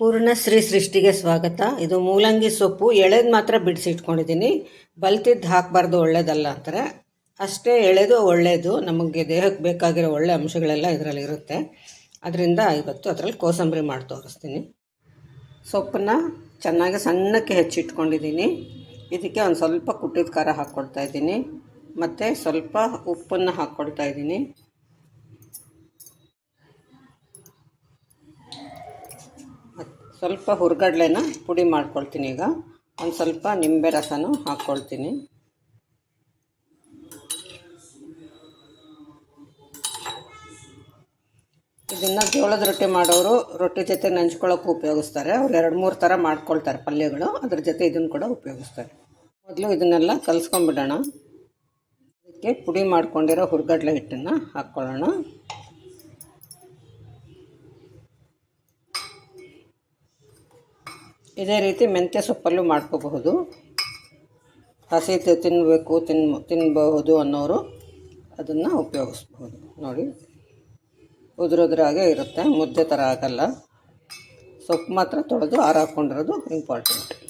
ಪೂರ್ಣಶ್ರೀ ಸೃಷ್ಟಿಗೆ ಸ್ವಾಗತ. ಇದು ಮೂಲಂಗಿ ಸೊಪ್ಪು. ಎಳೆದು ಮಾತ್ರ ಬಿಡಿಸಿಟ್ಕೊಂಡಿದ್ದೀನಿ. ಬಲ್ತಿದ್ದು ಹಾಕಬಾರ್ದು, ಒಳ್ಳೇದಲ್ಲ ಅಂತಾರೆ. ಅಷ್ಟೇ ಎಳೆದು ಒಳ್ಳೆಯದು ನಮಗೆ ದೇಹಕ್ಕೆ ಬೇಕಾಗಿರೋ ಒಳ್ಳೆ ಅಂಶಗಳೆಲ್ಲ ಇದರಲ್ಲಿ ಇರುತ್ತೆ. ಅದರಿಂದ ಇವತ್ತು ಅದರಲ್ಲಿ ಕೋಸಂಬರಿ ಮಾಡಿ ತೋರಿಸ್ತೀನಿ. ಸೊಪ್ಪನ್ನ ಚೆನ್ನಾಗಿ ಸಣ್ಣಕ್ಕೆ ಹೆಚ್ಚಿಟ್ಕೊಂಡಿದ್ದೀನಿ. ಇದಕ್ಕೆ ಒಂದು ಸ್ವಲ್ಪ ಕುಟ್ಟಿದ ಖಾರ ಹಾಕ್ಕೊಡ್ತಾ ಇದ್ದೀನಿ. ಮತ್ತು ಸ್ವಲ್ಪ ಉಪ್ಪನ್ನು ಹಾಕ್ಕೊಳ್ತಾ ಇದ್ದೀನಿ ಮತ್ತ್ ಸ್ವಲ್ಪ ಹುರ್ಗಡ್ಲೆನ ಪುಡಿ ಮಾಡ್ಕೊಳ್ತೀನಿ ಈಗ. ಒಂದು ಸ್ವಲ್ಪ ನಿಂಬೆ ರಸನೂ ಹಾಕ್ಕೊಳ್ತೀನಿ ಇದನ್ನು ಜೋಳದ ರೊಟ್ಟಿ ಮಾಡೋರು ರೊಟ್ಟಿ ಜೊತೆ ನೆಂಚ್ಕೊಳ್ಳೋಕೆ ಉಪಯೋಗಿಸ್ತಾರೆ. ಅವ್ರು ಎರಡು ಮೂರು ಥರ ಮಾಡ್ಕೊಳ್ತಾರೆ ಪಲ್ಯಗಳು. ಅದ್ರ ಜೊತೆ ಇದನ್ನು ಕೂಡ ಉಪಯೋಗಿಸ್ತಾರೆ. ಮೊದಲು ಇದನ್ನೆಲ್ಲ ಕಲಿಸ್ಕೊಂಬಿಡೋಣ ಇದಕ್ಕೆ ಪುಡಿ ಮಾಡ್ಕೊಂಡಿರೋ ಹುರ್ಗಡ್ಲೆ ಹಿಟ್ಟನ್ನು ಹಾಕ್ಕೊಳ್ಳೋಣ. ಇದೇ ರೀತಿ ಮೆಂತ್ಯ ಸೊಪ್ಪಲ್ಲೂ ಮಾಡ್ಕೋಬಹುದು. ಹಸಿ ತಿನ್ನಬೇಕು ತಿನ್ ತಿನ್ನಬಹುದು ಅನ್ನೋರು ಅದನ್ನು ಉಪಯೋಗಿಸ್ಬೋದು ನೋಡಿ. ಉದುರುದ್ರಾಗೆ ಇರುತ್ತೆ. ಮುದ್ದೆ ಥರ ಆಗಲ್ಲ. ಸೊಪ್ಪು ಮಾತ್ರ ತೊಳೆದು ಆರಾಕೊಂಡಿರೋದು ಇಂಪಾರ್ಟೆಂಟ್